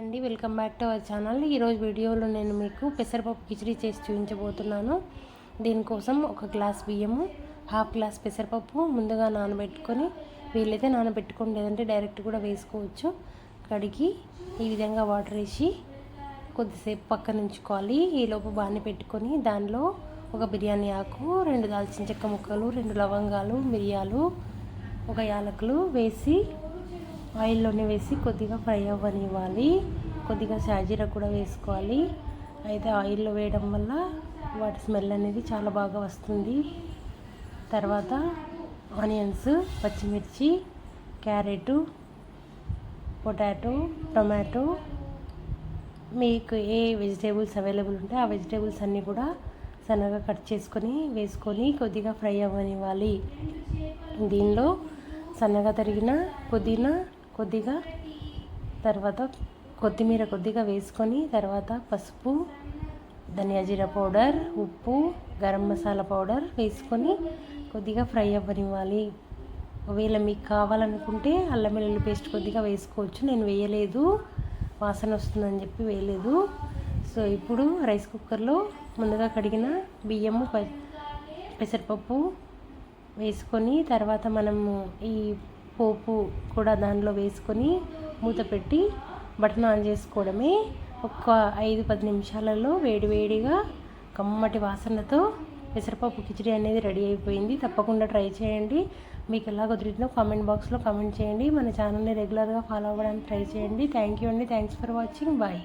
అండి welcome back to our channel. ఈరోజు వీడియోలో నేను మీకు పెసరపప్పు కిచడీ చేసి చూపించబోతున్నాను. దీనికోసం ఒక గ్లాస్ బియ్యము హాఫ్ గ్లాస్ పెసరపప్పు ముందుగా నానబెట్టుకొని వీలైతే నానబెట్టుకోండి లేదంటే డైరెక్ట్ కూడా వేసుకోవచ్చు. కడిగి ఈ విధంగా వాటర్ వేసి కొద్దిసేపు పక్కన ఉంచుకోవాలి. ఈలోపు బాగానే పెట్టుకొని దానిలో ఒక బిర్యానీ ఆకు రెండు దాల్చిన చెక్క ముక్కలు రెండు లవంగాలు మిరియాలు ఒక యాలకులు వేసి ఆయిల్లోనే వేసి కొద్దిగా ఫ్రై అవ్వనివ్వాలి. కొద్దిగా షాజీరా కూడా వేసుకోవాలి. అయితే ఆయిల్లో వేయడం వల్ల వాటి స్మెల్ అనేది చాలా బాగా వస్తుంది. తర్వాత ఆనియన్స్ పచ్చిమిర్చి క్యారెట్ పొటాటో టొమాటో. మీకు ఏ వెజిటేబుల్స్ అవైలబుల్ ఉంటే ఆ వెజిటేబుల్స్ అన్నీ కూడా సన్నగా కట్ చేసుకొని వేసుకొని కొద్దిగా ఫ్రై అవ్వనివ్వాలి. దీనిలో సన్నగా తరిగిన పుదీనా కొద్దిగా తర్వాత కొత్తిమీర కొద్దిగా వేసుకొని తర్వాత పసుపు ధనియా జీర పౌడర్ ఉప్పు గరం మసాలా పౌడర్ వేసుకొని కొద్దిగా ఫ్రై అవ్వనివ్వాలి. ఒకవేళ మీకు కావాలనుకుంటే అల్లం వెల్లుల్లి పేస్ట్ కొద్దిగా వేసుకోవచ్చు. నేను వేయలేదు. వాసన వస్తుందని చెప్పి వేయలేదు. సో ఇప్పుడు రైస్ కుక్కర్లో ముందుగా కడిగిన బియ్యము ప- పెసరపప్పు వేసుకొని తర్వాత మనము ఈ పోపు కూడా దానిలో వేసుకొని మూత పెట్టి బటన్ ఆన్ చేసుకోవడమే ఒక ఐదు పది నిమిషాలలో వేడి వేడిగా కమ్మటి వాసనతో పెసరపప్పు కిచడీ అనేది రెడీ అయిపోయింది. తప్పకుండా ట్రై చేయండి. మీకు ఎలా కుదిరిందో కామెంట్ బాక్స్లో కామెంట్ చేయండి. మన ఛానల్ని రెగ్యులర్గా ఫాలో అవ్వడానికి ట్రై చేయండి. థ్యాంక్ యూ అండి. Thanks for watching. బాయ్.